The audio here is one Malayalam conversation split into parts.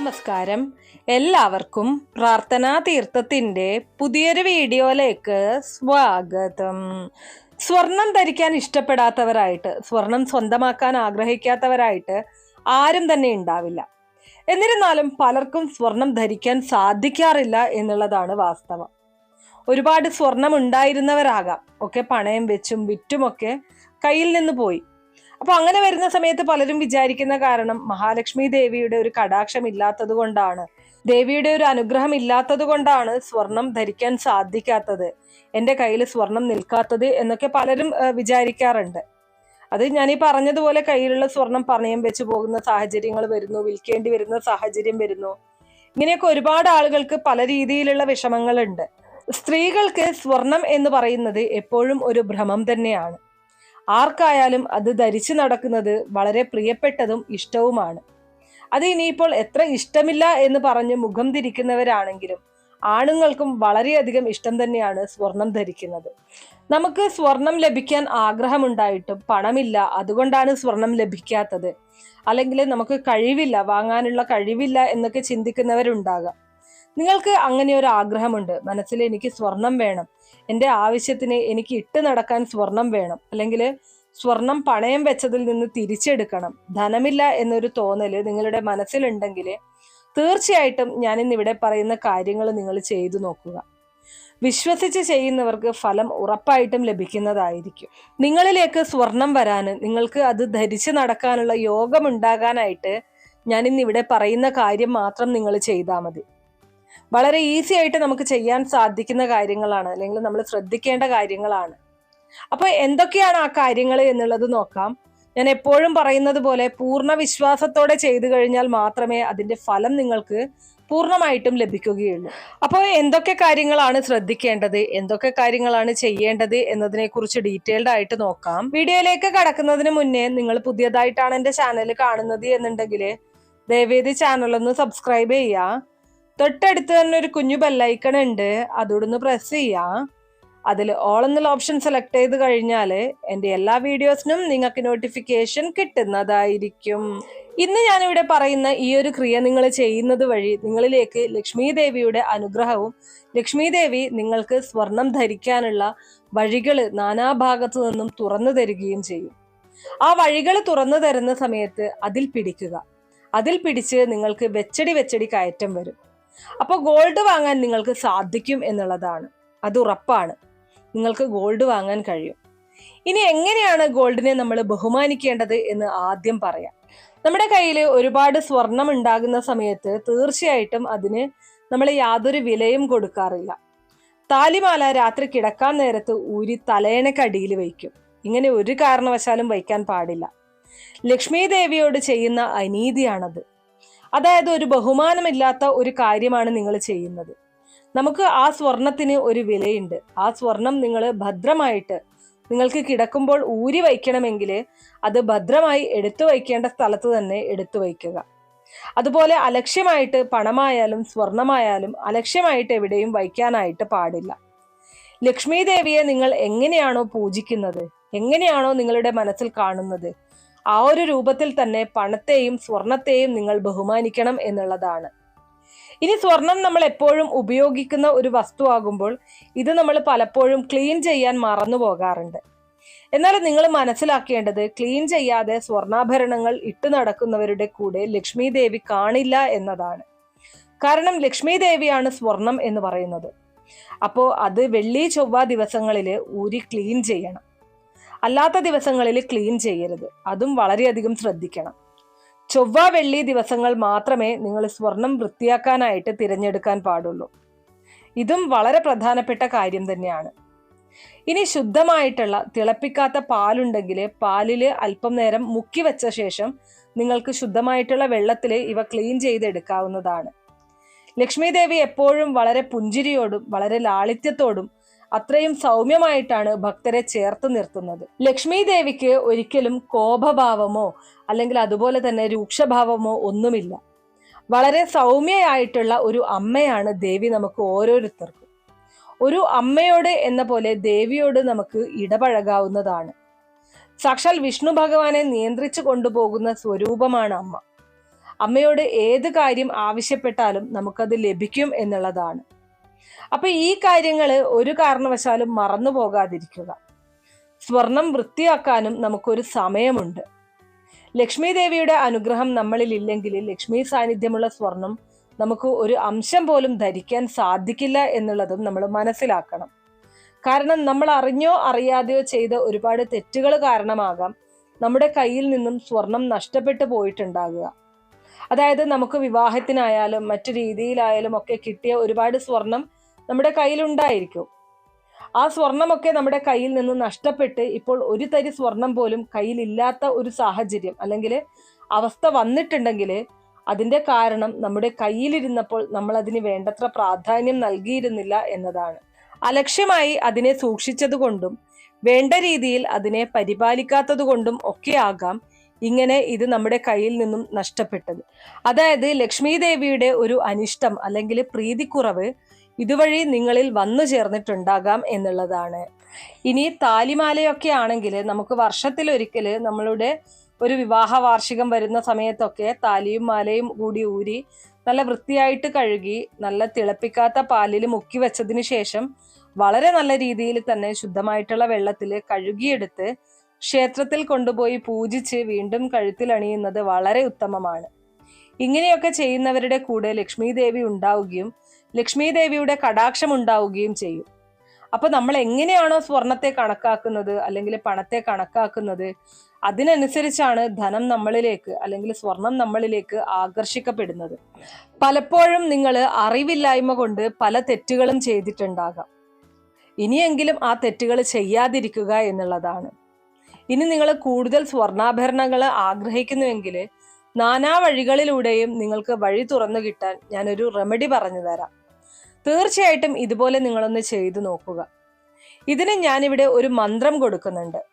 നമസ്കാരം. എല്ലാവർക്കും പ്രാർത്ഥനാ തീർത്ഥത്തിന്റെ പുതിയൊരു വീഡിയോയിലേക്ക് സ്വാഗതം. സ്വർണം ധരിക്കാൻ ഇഷ്ടപ്പെടാത്തവരായിട്ട് സ്വർണം സ്വന്തമാക്കാൻ ആഗ്രഹിക്കാത്തവരായിട്ട് ആരും തന്നെ ഉണ്ടാവില്ല. എന്നിരുന്നാലും പലർക്കും സ്വർണം ധരിക്കാൻ സാധിക്കാറില്ല എന്നുള്ളതാണ് വാസ്തവം. ഒരുപാട് സ്വർണം ഉണ്ടായിരുന്നവരാകാം. ഒക്കെ പണയം വെച്ചും വിറ്റുമൊക്കെ കയ്യിൽ നിന്ന് പോയി. അപ്പൊ അങ്ങനെ വരുന്ന സമയത്ത് പലരും വിചാരിക്കുന്ന കാരണം മഹാലക്ഷ്മി ദേവിയുടെ ഒരു കടാക്ഷം ഇല്ലാത്തത് കൊണ്ടാണ്. ദേവിയുടെ ഒരു അനുഗ്രഹം ഇല്ലാത്തത് കൊണ്ടാണ് സ്വർണം ധരിക്കാൻ സാധിക്കാത്തത്. എന്റെ കയ്യിൽ സ്വർണം നിൽക്കാത്തത് എന്നൊക്കെ പലരും വിചാരിക്കാറുണ്ട്. അത് ഞാൻ ഈ പറഞ്ഞതുപോലെ കയ്യിലുള്ള സ്വർണം പണയം വെച്ച് പോകുന്ന സാഹചര്യങ്ങൾ വരുന്നു വിൽക്കേണ്ടി വരുന്ന സാഹചര്യം വരുന്നു. ഇങ്ങനെയൊക്കെ ഒരുപാട് ആളുകൾക്ക് പല രീതിയിലുള്ള വിഷമങ്ങളുണ്ട്. സ്ത്രീകൾക്ക് സ്വർണം എന്ന് പറയുന്നത് എപ്പോഴും ഒരു ഭ്രമം തന്നെയാണ്. ആർക്കായാലും അത് ധരിച്ചു നടക്കുന്നത് വളരെ പ്രിയപ്പെട്ടതും ഇഷ്ടവുമാണ്. അത് ഇനിയിപ്പോൾ എത്ര ഇഷ്ടമില്ല എന്ന് പറഞ്ഞ് മുഖം തിരിക്കുന്നവരാണെങ്കിലും ആണുങ്ങൾക്കും വളരെയധികം ഇഷ്ടം തന്നെയാണ് സ്വർണം ധരിക്കുന്നത്. നമുക്ക് സ്വർണം ലഭിക്കാൻ ആഗ്രഹമുണ്ടായിട്ടും പണമില്ല അതുകൊണ്ടാണ് സ്വർണം ലഭിക്കാത്തത്. അല്ലെങ്കിൽ നമുക്ക് കഴിവില്ല വാങ്ങാനുള്ള കഴിവില്ല എന്നൊക്കെ ചിന്തിക്കുന്നവരുണ്ടാകാം. നിങ്ങൾക്ക് അങ്ങനെ ഒരു ആഗ്രഹമുണ്ട്. മനസ്സിൽ എനിക്ക് സ്വർണം വേണം. എന്റെ ആവശ്യത്തിന് എനിക്ക് ഇട്ട് നടക്കാൻ സ്വർണം വേണം. അല്ലെങ്കിൽ സ്വർണം പണയം വെച്ചതിൽ നിന്ന് തിരിച്ചെടുക്കണം. ധനമില്ല എന്നൊരു തോന്നൽ നിങ്ങളുടെ മനസ്സിലുണ്ടെങ്കിൽ തീർച്ചയായിട്ടും ഞാൻ ഇന്ന് ഇവിടെ പറയുന്ന കാര്യങ്ങൾ നിങ്ങൾ ചെയ്തു നോക്കുക. വിശ്വസിച്ച് ചെയ്യുന്നവർക്ക് ഫലം ഉറപ്പായിട്ടും ലഭിക്കുന്നതായിരിക്കും. നിങ്ങളിലേക്ക് സ്വർണം വരാൻ നിങ്ങൾക്ക് അത് ധരിച്ചു നടക്കാനുള്ള യോഗമുണ്ടാകാനായിട്ട് ഞാൻ ഇന്ന് ഇവിടെ പറയുന്ന കാര്യം മാത്രം നിങ്ങൾ ചെയ്താൽ മതി. വളരെ ഈസി ആയിട്ട് നമുക്ക് ചെയ്യാൻ സാധിക്കുന്ന കാര്യങ്ങളാണ്. അല്ലെങ്കിൽ നമ്മൾ ശ്രദ്ധിക്കേണ്ട കാര്യങ്ങളാണ്. അപ്പൊ എന്തൊക്കെയാണ് ആ കാര്യങ്ങൾ എന്നുള്ളത് നോക്കാം. ഞാൻ എപ്പോഴും പറയുന്നത് പോലെ പൂർണ വിശ്വാസത്തോടെ ചെയ്തു കഴിഞ്ഞാൽ മാത്രമേ അതിന്റെ ഫലം നിങ്ങൾക്ക് പൂർണമായിട്ടും ലഭിക്കുകയുള്ളൂ. അപ്പോൾ എന്തൊക്കെ കാര്യങ്ങളാണ് ശ്രദ്ധിക്കേണ്ടത്? എന്തൊക്കെ കാര്യങ്ങളാണ് ചെയ്യേണ്ടത്? എന്നതിനെ കുറിച്ച് ഡീറ്റെയിൽഡ് ആയിട്ട് നോക്കാം. വീഡിയോയിലേക്ക് കടക്കുന്നതിന് മുന്നേ നിങ്ങൾ പുതിയതായിട്ടാണ് എന്റെ ചാനൽ കാണുന്നത് എന്നുണ്ടെങ്കിൽ ദയവേദി ചാനൽ ഒന്ന് സബ്സ്ക്രൈബ് ചെയ്യുക. തൊട്ടടുത്ത് തന്നെ ഒരു കുഞ്ഞു ബെല്ലൈക്കൺ ഉണ്ട്. അതോടൊന്ന് പ്രസ് ചെയ്യാം. അതിൽ ഓൾ എന്നുള്ള ഓപ്ഷൻ സെലക്ട് ചെയ്ത് കഴിഞ്ഞാൽ എന്റെ എല്ലാ വീഡിയോസിനും നിങ്ങൾക്ക് നോട്ടിഫിക്കേഷൻ കിട്ടുന്നതായിരിക്കും. ഇന്ന് ഞാനിവിടെ പറയുന്ന ഈ ഒരു ക്രിയ നിങ്ങൾ ചെയ്യുന്നത് വഴി നിങ്ങളിലേക്ക് ലക്ഷ്മി ദേവിയുടെ അനുഗ്രഹവും ലക്ഷ്മി ദേവി നിങ്ങൾക്ക് സ്വർണം ധരിക്കാനുള്ള വഴികൾ നാനാഭാഗത്തു നിന്നും തുറന്നു തരികയും ചെയ്യും. ആ വഴികൾ തുറന്നു തരുന്ന സമയത്ത് അതിൽ പിടിക്കുക. അതിൽ പിടിച്ച് നിങ്ങൾക്ക് വെച്ചടി വെച്ചടി കയറ്റം വരും. അപ്പോൾ ഗോൾഡ് വാങ്ങാൻ നിങ്ങൾക്ക് സാധിക്കും എന്നുള്ളതാണ്. അത് ഉറപ്പാണ്. നിങ്ങൾക്ക് ഗോൾഡ് വാങ്ങാൻ കഴിയും. ഇനി എങ്ങനെയാണ് ഗോൾഡിനെ നമ്മൾ ബഹുമാനിക്കേണ്ടത് എന്ന് ആദ്യം പറയാം. നമ്മുടെ കയ്യിൽ ഒരുപാട് സ്വർണം ഉണ്ടാകുന്ന സമയത്ത് തീർച്ചയായിട്ടും അതിന് നമ്മൾ യാതൊരു വിലയും കൊടുക്കാറില്ല. താലിമാല രാത്രി കിടക്കാൻ നേരത്ത് ഊരി തലയണക്കടിയിൽ വയ്ക്കും. ഇങ്ങനെ ഒരു കാരണവശാലും വയ്ക്കാൻ പാടില്ല. ലക്ഷ്മി ദേവിയോട് ചെയ്യുന്ന അനീതിയാണത്. അതായത് ഒരു ബഹുമാനമില്ലാത്ത ഒരു കാര്യമാണ് നിങ്ങൾ ചെയ്യുന്നത്. നമുക്ക് ആ സ്വർണത്തിന് ഒരു വിലയുണ്ട്. ആ സ്വർണം നിങ്ങൾ ഭദ്രമായിട്ട് നിങ്ങൾക്ക് കിടക്കുമ്പോൾ ഊരി വയ്ക്കണമെങ്കിൽ അത് ഭദ്രമായി എടുത്തു വയ്ക്കേണ്ട സ്ഥലത്ത് തന്നെ എടുത്തു വയ്ക്കുക. അതുപോലെ അലക്ഷ്യമായിട്ട് പണമായാലും സ്വർണമായാലും അലക്ഷ്യമായിട്ട് എവിടെയും വയ്ക്കാനായിട്ട് പാടില്ല. ലക്ഷ്മി ദേവിയെ നിങ്ങൾ എങ്ങനെയാണോ പൂജിക്കുന്നത്? എങ്ങനെയാണോ നിങ്ങളുടെ മനസ്സിൽ കാണുന്നത്? ആ ഒരു രൂപത്തിൽ തന്നെ പണത്തെയും സ്വർണത്തെയും നിങ്ങൾ ബഹുമാനിക്കണം എന്നുള്ളതാണ്. ഇനി സ്വർണം നമ്മൾ എപ്പോഴും ഉപയോഗിക്കുന്ന ഒരു വസ്തു ആകുമ്പോൾ ഇത് നമ്മൾ പലപ്പോഴും ക്ലീൻ ചെയ്യാൻ മറന്നു പോകാറുണ്ട്. എന്നാൽ നിങ്ങൾ മനസ്സിലാക്കേണ്ടത് ക്ലീൻ ചെയ്യാതെ സ്വർണാഭരണങ്ങൾ ഇട്ടു നടക്കുന്നവരുടെ കൂടെ ലക്ഷ്മി ദേവി കാണില്ല എന്നതാണ്. കാരണം ലക്ഷ്മി ദേവിയാണ് സ്വർണം എന്ന് പറയുന്നത്. അപ്പോൾ അത് വെള്ളി ചൊവ്വ ദിവസങ്ങളിൽ ഊരി ക്ലീൻ ചെയ്യണം. അല്ലാത്ത ദിവസങ്ങളിൽ ക്ലീൻ ചെയ്യരുത്. അതും വളരെയധികം ശ്രദ്ധിക്കണം. ചൊവ്വ വെള്ളി ദിവസങ്ങൾ മാത്രമേ നിങ്ങൾ സ്വർണം വൃത്തിയാക്കാനായിട്ട് തിരഞ്ഞെടുക്കാൻ പാടുള്ളൂ. ഇതും വളരെ പ്രധാനപ്പെട്ട കാര്യം തന്നെയാണ്. ഇനി ശുദ്ധമായിട്ടുള്ള തിളപ്പിക്കാത്ത പാലുണ്ടെങ്കിൽ പാലിൽ അല്പം നേരം മുക്കി വെച്ച ശേഷം നിങ്ങൾക്ക് ശുദ്ധമായിട്ടുള്ള വെള്ളത്തിൽ ഇവ ക്ലീൻ ചെയ്തെടുക്കാവുന്നതാണ്. ലക്ഷ്മി ദേവി എപ്പോഴും വളരെ പുഞ്ചിരിയോടും വളരെ ലാളിത്യത്തോടും അത്രയും സൗമ്യമായിട്ടാണ് ഭക്തരെ ചേർത്ത് നിർത്തുന്നത്. ലക്ഷ്മി ദേവിക്ക് ഒരിക്കലും കോപഭാവമോ അല്ലെങ്കിൽ അതുപോലെ തന്നെ രൂക്ഷഭാവമോ ഒന്നുമില്ല. വളരെ സൗമ്യയായിട്ടുള്ള ഒരു അമ്മയാണ് ദേവി നമുക്ക് ഓരോരുത്തർക്കും. ഒരു അമ്മയോട് എന്ന പോലെ ദേവിയോട് നമുക്ക് ഇടപഴകാവുന്നതാണ്. സാക്ഷാൽ വിഷ്ണു ഭഗവാനെ നിയന്ത്രിച്ചു കൊണ്ടുപോകുന്ന സ്വരൂപമാണ് അമ്മ. അമ്മയോട് ഏത് കാര്യം ആവശ്യപ്പെട്ടാലും നമുക്കത് ലഭിക്കും എന്നുള്ളതാണ്. അപ്പൊ ഈ കാര്യങ്ങൾ ഒരു കാരണവശാലും മറന്നു പോകാതിരിക്കുക. സ്വർണം വൃത്തിയാക്കാനും നമുക്കൊരു സമയമുണ്ട്. ലക്ഷ്മി ദേവിയുടെ അനുഗ്രഹം നമ്മളിൽ ഇല്ലെങ്കിൽ ലക്ഷ്മി സാന്നിധ്യമുള്ള സ്വർണം നമുക്ക് ഒരു അംശം പോലും ധരിക്കാൻ സാധിക്കില്ല എന്നുള്ളതും നമ്മൾ മനസ്സിലാക്കണം. കാരണം നമ്മൾ അറിഞ്ഞോ അറിയാതെയോ ചെയ്ത ഒരുപാട് തെറ്റുകൾ കാരണമാകാം നമ്മുടെ കയ്യിൽ നിന്നും സ്വർണം നഷ്ടപ്പെട്ടു പോയിട്ടുണ്ടാകുക. അതായത് നമുക്ക് വിവാഹത്തിനായാലും മറ്റു രീതിയിലായാലും ഒക്കെ കിട്ടിയ ഒരുപാട് സ്വർണം നമ്മുടെ കയ്യിലുണ്ടായിരിക്കും. ആ സ്വർണമൊക്കെ നമ്മുടെ കയ്യിൽ നിന്ന് നഷ്ടപ്പെട്ട് ഇപ്പോൾ ഒരു തരി സ്വർണം പോലും കയ്യിലില്ലാത്ത ഒരു സാഹചര്യം അല്ലെങ്കിൽ അവസ്ഥ വന്നിട്ടുണ്ടെങ്കിൽ അതിന്റെ കാരണം നമ്മുടെ കയ്യിലിരുന്നപ്പോൾ നമ്മൾ അതിന് വേണ്ടത്ര പ്രാധാന്യം നൽകിയിരുന്നില്ല എന്നതാണ്. അലക്ഷ്യമായി അതിനെ സൂക്ഷിച്ചതുകൊണ്ടും വേണ്ട രീതിയിൽ അതിനെ പരിപാലിക്കാത്തതുകൊണ്ടും ഒക്കെയാകാം ഇങ്ങനെ ഇത് നമ്മുടെ കയ്യിൽ നിന്നും നഷ്ടപ്പെട്ടത്. അതായത് ലക്ഷ്മി ദേവിയുടെ ഒരു അനിഷ്ടം അല്ലെങ്കിൽ പ്രീതിക്കുറവ് ഇതുവഴി നിങ്ങളിൽ വന്നു ചേർന്നിട്ടുണ്ടാകാം എന്നുള്ളതാണ്. ഇനി താലിമാലയൊക്കെ ആണെങ്കിൽ നമുക്ക് വർഷത്തിൽ ഒരിക്കൽ നമ്മളുടെ ഒരു വിവാഹ വാർഷികം വരുന്ന സമയത്തൊക്കെ താലിയും മാലയും കൂടി ഊരി നല്ല വൃത്തിയായിട്ട് കഴുകി നല്ല തിളപ്പിക്കാത്ത പാലിൽ മുക്കി വെച്ചതിന് ശേഷം വളരെ നല്ല രീതിയിൽ തന്നെ ശുദ്ധമായിട്ടുള്ള വെള്ളത്തിൽ കഴുകിയെടുത്ത് ക്ഷേത്രത്തിൽ കൊണ്ടുപോയി പൂജിച്ച് വീണ്ടും കഴുത്തിൽ അണിയുന്നത് വളരെ ഉത്തമമാണ്. ഇങ്ങനെയൊക്കെ ചെയ്യുന്നവരുടെ കൂടെ ലക്ഷ്മി ദേവി ഉണ്ടാവുകയും ലക്ഷ്മി ദേവിയുടെ കടാക്ഷം ഉണ്ടാവുകയും ചെയ്യും. അപ്പൊ നമ്മൾ എങ്ങനെയാണോ സ്വർണത്തെ കണക്കാക്കുന്നത് അല്ലെങ്കിൽ പണത്തെ കണക്കാക്കുന്നത് അതിനനുസരിച്ചാണ് ധനം നമ്മളിലേക്ക് അല്ലെങ്കിൽ സ്വർണം നമ്മളിലേക്ക് ആകർഷിക്കപ്പെടുന്നത്. പലപ്പോഴും നിങ്ങൾ അറിവില്ലായ്മ കൊണ്ട് പല തെറ്റുകളും ചെയ്തിട്ടുണ്ടാകാം. ഇനിയെങ്കിലും ആ തെറ്റുകൾ ചെയ്യാതിരിക്കുക എന്നുള്ളതാണ്. ഇനി നിങ്ങൾ കൂടുതൽ സ്വർണാഭരണങ്ങൾ ആഗ്രഹിക്കുന്നുവെങ്കിൽ നാനാ വഴികളിലൂടെയും നിങ്ങൾക്ക് വഴി തുറന്നു കിട്ടാൻ ഞാനൊരു റെമഡി പറഞ്ഞു തരാം. തീർച്ചയായിട്ടും ഇതുപോലെ നിങ്ങളൊന്ന് ചെയ്തു നോക്കുക. ഇതിന് ഞാനിവിടെ ഒരു മന്ത്രം കൊടുക്കുന്നുണ്ട്.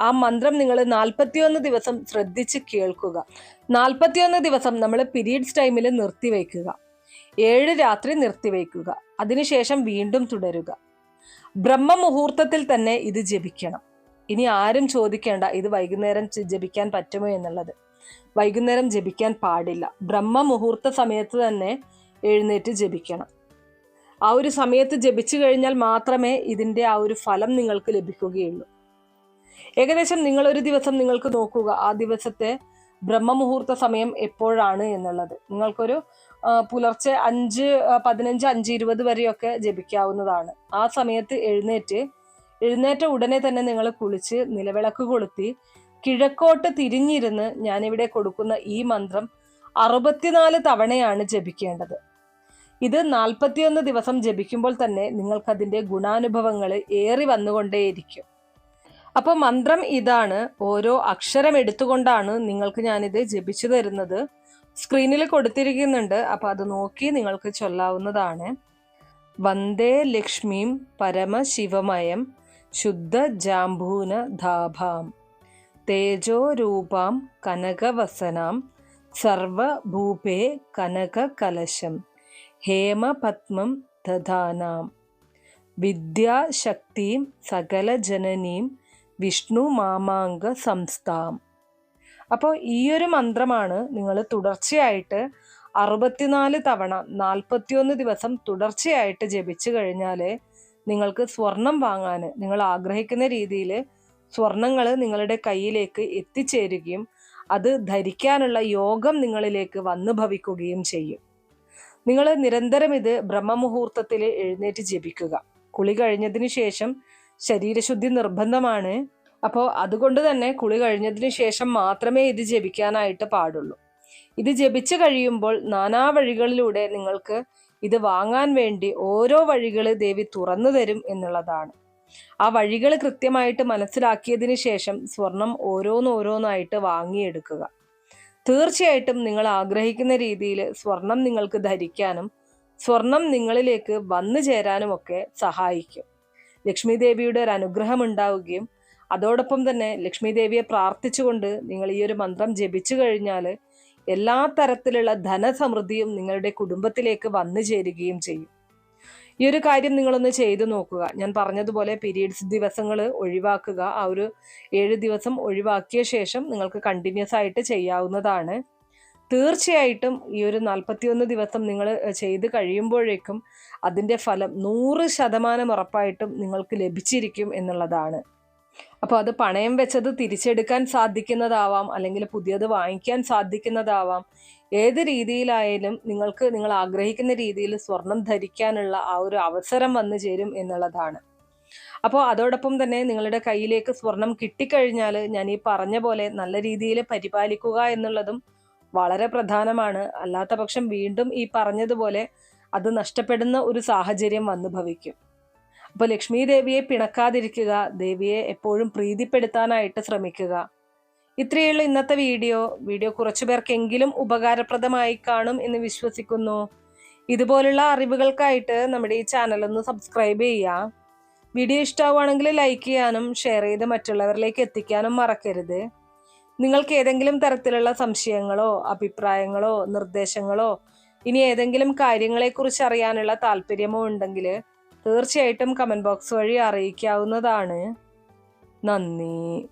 ആ മന്ത്രം നിങ്ങൾ നാൽപ്പത്തിയൊന്ന് ദിവസം ശ്രദ്ധിച്ച് കേൾക്കുക. നാൽപ്പത്തിയൊന്ന് ദിവസം നമ്മൾ പീരീഡ്സ് ടൈമിൽ നിർത്തിവെക്കുക ഏഴ് രാത്രി നിർത്തിവെക്കുക അതിനുശേഷം വീണ്ടും തുടരുക. ബ്രഹ്മ മുഹൂർത്തത്തിൽ തന്നെ ഇത് ജപിക്കണം. ഇനി ആരും ചോദിക്കേണ്ട ഇത് വൈകുന്നേരം ജപിക്കാൻ പറ്റുമോ എന്നുള്ളത്. വൈകുന്നേരം ജപിക്കാൻ പാടില്ല. ബ്രഹ്മ മുഹൂർത്ത സമയത്ത് തന്നെ എഴുന്നേറ്റ് ജപിക്കണം. ആ ഒരു സമയത്ത് ജപിച്ചു കഴിഞ്ഞാൽ മാത്രമേ ഇതിന്റെ ആ ഒരു ഫലം നിങ്ങൾക്ക് ലഭിക്കുകയുള്ളൂ. ഏകദേശം നിങ്ങൾ ഒരു ദിവസം നിങ്ങൾക്ക് നോക്കുക ആ ദിവസത്തെ ബ്രഹ്മമുഹൂർത്ത സമയം എപ്പോഴാണ് എന്നുള്ളത്. നിങ്ങൾക്കൊരു പുലർച്ചെ അഞ്ച് പതിനഞ്ച് അഞ്ച് ഇരുപത് വരെയൊക്കെ ജപിക്കാവുന്നതാണ്. ആ സമയത്ത് എഴുന്നേറ്റ് എഴുന്നേറ്റ ഉടനെ തന്നെ നിങ്ങൾ കുളിച്ച് നിലവിളക്ക് കൊളുത്തി കിഴക്കോട്ട് തിരിഞ്ഞിരുന്ന് ഞാനിവിടെ കൊടുക്കുന്ന ഈ മന്ത്രം അറുപത്തിനാല് തവണയാണ് ജപിക്കേണ്ടത്. ഇത് നാൽപ്പത്തിയൊന്ന് ദിവസം ജപിക്കുമ്പോൾ തന്നെ നിങ്ങൾക്കതിന്റെ ഗുണാനുഭവങ്ങൾ ഏറി വന്നുകൊണ്ടേയിരിക്കും. അപ്പോൾ മന്ത്രം ഇതാണ്. ഓരോ അക്ഷരം എടുത്തുകൊണ്ടാണ് നിങ്ങൾക്ക് ഞാനിത് ജപിച്ചു തരുന്നത്. സ്ക്രീനിൽ കൊടുത്തിരിക്കുന്നുണ്ട്. അപ്പോൾ അത് നോക്കി നിങ്ങൾക്ക് ചൊല്ലാവുന്നതാണ്. വന്ദേ ലക്ഷ്മീം പരമശിവമയം ശുദ്ധ ജാംബൂന ധാഭാം തേജോരൂപാം കനകവസനാം. സർവഭൂപേ കനകകലശം. ഹേമപത്മം ദധാനാം. വിദ്യാശക്തിം സകലജനനീം വിഷ്ണു മാമാങ്ക സംസ്ഥാം അപ്പോൾ ഈ ഒരു മന്ത്രമാണ് നിങ്ങൾ തുടർച്ചയായിട്ട് അറുപത്തിനാല് തവണ നാൽപ്പത്തിയൊന്ന് ദിവസം തുടർച്ചയായിട്ട് ജപിച്ചു കഴിഞ്ഞാൽ നിങ്ങൾക്ക് സ്വർണം വാങ്ങാൻ നിങ്ങൾ ആഗ്രഹിക്കുന്ന രീതിയിൽ സ്വർണങ്ങൾ നിങ്ങളുടെ കയ്യിലേക്ക് എത്തിച്ചേരുകയും അത് ധരിക്കാനുള്ള യോഗം നിങ്ങളിലേക്ക് വന്നു ഭവിക്കുകയും ചെയ്യും. നിങ്ങൾ നിരന്തരം ഇത് ബ്രഹ്മമുഹൂർത്തത്തിൽ എഴുന്നേറ്റ് ജപിക്കുക. കുളി കഴിഞ്ഞതിന് ശേഷം ശരീരശുദ്ധി നിർബന്ധമാണ്. അപ്പോൾ അതുകൊണ്ട് തന്നെ കുളി കഴിഞ്ഞതിന് ശേഷം മാത്രമേ ഇത് ജപിക്കാനായിട്ട് പാടുള്ളൂ. ഇത് ജപിച്ചു കഴിയുമ്പോൾ നാനാ വഴികളിലൂടെ നിങ്ങൾക്ക് ഇത് വാങ്ങാൻ വേണ്ടി ഓരോ വഴികൾ ദേവി തുറന്നു തരും എന്നുള്ളതാണ്. ആ വഴികൾ കൃത്യമായിട്ട് മനസ്സിലാക്കിയതിന് ശേഷം സ്വർണം ഓരോന്നോരോന്നായിട്ട് വാങ്ങിയെടുക്കുക. തീർച്ചയായിട്ടും നിങ്ങൾ ആഗ്രഹിക്കുന്ന രീതിയിൽ സ്വർണം നിങ്ങൾക്ക് ധരിക്കാനും സ്വർണം നിങ്ങളിലേക്ക് വന്നു ചേരാനും ഒക്കെ സഹായിക്കും. ലക്ഷ്മി ദേവിയുടെ ഒരു അനുഗ്രഹം ഉണ്ടാവുകയും അതോടൊപ്പം തന്നെ ലക്ഷ്മി ദേവിയെ പ്രാർത്ഥിച്ചുകൊണ്ട് നിങ്ങൾ ഈ ഒരു മന്ത്രം ജപിച്ചു കഴിഞ്ഞാൽ എല്ലാ തരത്തിലുള്ള ധനസമൃദ്ധിയും നിങ്ങളുടെ കുടുംബത്തിലേക്ക് വന്നു ചേരുകയും ചെയ്യും. ഈ ഒരു കാര്യം നിങ്ങളൊന്ന് ചെയ്തു നോക്കുക. ഞാൻ പറഞ്ഞതുപോലെ പീരീഡ്സ് ദിവസങ്ങൾ ഒഴിവാക്കുക. ആ ഒരു ഏഴ് ദിവസം ഒഴിവാക്കിയ ശേഷം നിങ്ങൾക്ക് കണ്ടിന്യൂസ് ആയിട്ട് ചെയ്യാവുന്നതാണ്. തീർച്ചയായിട്ടും ഈ ഒരു നാൽപ്പത്തിയൊന്ന് ദിവസം നിങ്ങൾ ചെയ്ത് കഴിയുമ്പോഴേക്കും അതിന്റെ ഫലം നൂറ് ശതമാനം ഉറപ്പായിട്ടും നിങ്ങൾക്ക് ലഭിച്ചിരിക്കും എന്നുള്ളതാണ്. അപ്പോൾ അത് പണയം വെച്ചത് തിരിച്ചെടുക്കാൻ സാധിക്കുന്നതാവാം അല്ലെങ്കിൽ പുതിയത് വാങ്ങിക്കാൻ സാധിക്കുന്നതാവാം. ഏത് രീതിയിലായാലും നിങ്ങൾക്ക് നിങ്ങൾ ആഗ്രഹിക്കുന്ന രീതിയിൽ സ്വർണം ധരിക്കാനുള്ള ആ ഒരു അവസരം വന്നു ചേരും എന്നുള്ളതാണ്. അപ്പോൾ അതോടൊപ്പം തന്നെ നിങ്ങളുടെ കയ്യിലേക്ക് സ്വർണം കിട്ടിക്കഴിഞ്ഞാൽ ഞാൻ ഈ പറഞ്ഞ പോലെ നല്ല രീതിയിൽ പരിപാലിക്കുക എന്നുള്ളതും വളരെ പ്രധാനമാണ്. അല്ലാത്ത വീണ്ടും ഈ പറഞ്ഞതുപോലെ അത് നഷ്ടപ്പെടുന്ന ഒരു സാഹചര്യം വന്നു ഭവിക്കും. അപ്പോൾ ലക്ഷ്മി ദേവിയെ പിണക്കാതിരിക്കുക ദേവിയെ എപ്പോഴും പ്രീതിപ്പെടുത്താനായിട്ട് ശ്രമിക്കുക. ഇത്രയുള്ള ഇന്നത്തെ വീഡിയോ. വീഡിയോ കുറച്ചു പേർക്കെങ്കിലും ഉപകാരപ്രദമായി കാണും എന്ന് വിശ്വസിക്കുന്നു. ഇതുപോലുള്ള അറിവുകൾക്കായിട്ട് നമ്മുടെ ഈ ചാനൽ ഒന്ന് സബ്സ്ക്രൈബ് ചെയ്യുക. വീഡിയോ ഇഷ്ടമാവുകയാണെങ്കിൽ ലൈക്ക് ചെയ്യാനും ഷെയർ ചെയ്ത് മറ്റുള്ളവരിലേക്ക് എത്തിക്കാനും മറക്കരുത്. നിങ്ങൾക്ക് ഏതെങ്കിലും തരത്തിലുള്ള സംശയങ്ങളോ അഭിപ്രായങ്ങളോ നിർദ്ദേശങ്ങളോ ഇനി ഏതെങ്കിലും കാര്യങ്ങളെക്കുറിച്ച് അറിയാനുള്ള താല്പര്യമോ ഉണ്ടെങ്കിൽ തീർച്ചയായിട്ടും കമന്റ് ബോക്സ് വഴി അറിയിക്കാവുന്നതാണ്. നന്ദി.